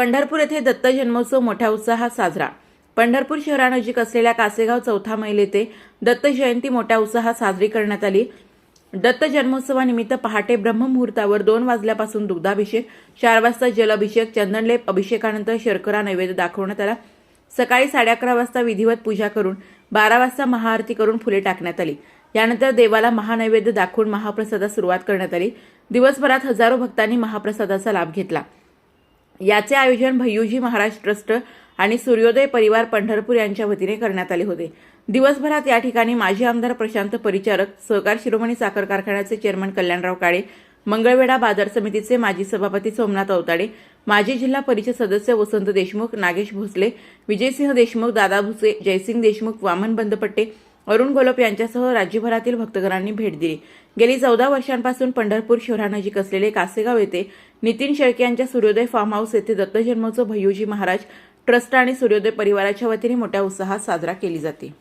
पंढरपूर येथे दत्त जन्मोत्सव मोठ्या उत्साहात साजरा. पंढरपूर शहरानजीक असलेल्या कासेगाव चौथा मैल येथे दत्त जयंती मोठ्या उत्साहात साजरी करण्यात आली. दत्त जन्मोत्सवानिमित्त पहाटे ब्रह्ममुहूर्तावर दोन वाजल्यापासून दुग्धाभिषेक चार वाजता जलाभिषेक चंदनलेप अभिषेकानंतर शर्करा नैवेद्य दाखवण्यात आला. सकाळी साडे अकरा वाजता विधिवत पूजा करून बारा वाजता महाआरती करून फुले टाकण्यात आली. यानंतर देवाला महानैवेद्य दाखवून महाप्रसादास सुरुवात करण्यात आली. दिवसभरात हजारो भक्तांनी महाप्रसादाचा लाभ घेतला. याचे आयोजन भय्यूजी महाराज ट्रस्ट आणि सूर्योदय परिवार पंढरपूर यांच्या वतीने करण्यात आले होते. दिवसभरात या ठिकाणी माजी आमदार प्रशांत परिचारक सहकार शिरोमणी साखर कारखान्याचे चेअरमन कल्याणराव काळे मंगळवेढा बाजार समितीचे माजी सभापती सोमनाथ अवताडे माजी जिल्हा परिषद सदस्य वसंत देशमुख नागेश भोसले विजयसिंह देशमुख दादा भुसे जयसिंग देशमुख वामन बंदपट्टे अरुण गोलप यांच्यासह राज्यभरातील भक्तगणांनी भेट दिली. गेली चौदा वर्षांपासून पंढरपूर शहरानजीक असलेले कासेगाव येथे नितीन शेळके यांच्या सूर्योदय फार्म हाऊस येथे दत्त जन्मोत्सव भय्यूजी महाराज ट्रस्ट आणि सूर्योदय परिवाराच्या वतीने मोठ्या उत्साहात साजरा केली जाते.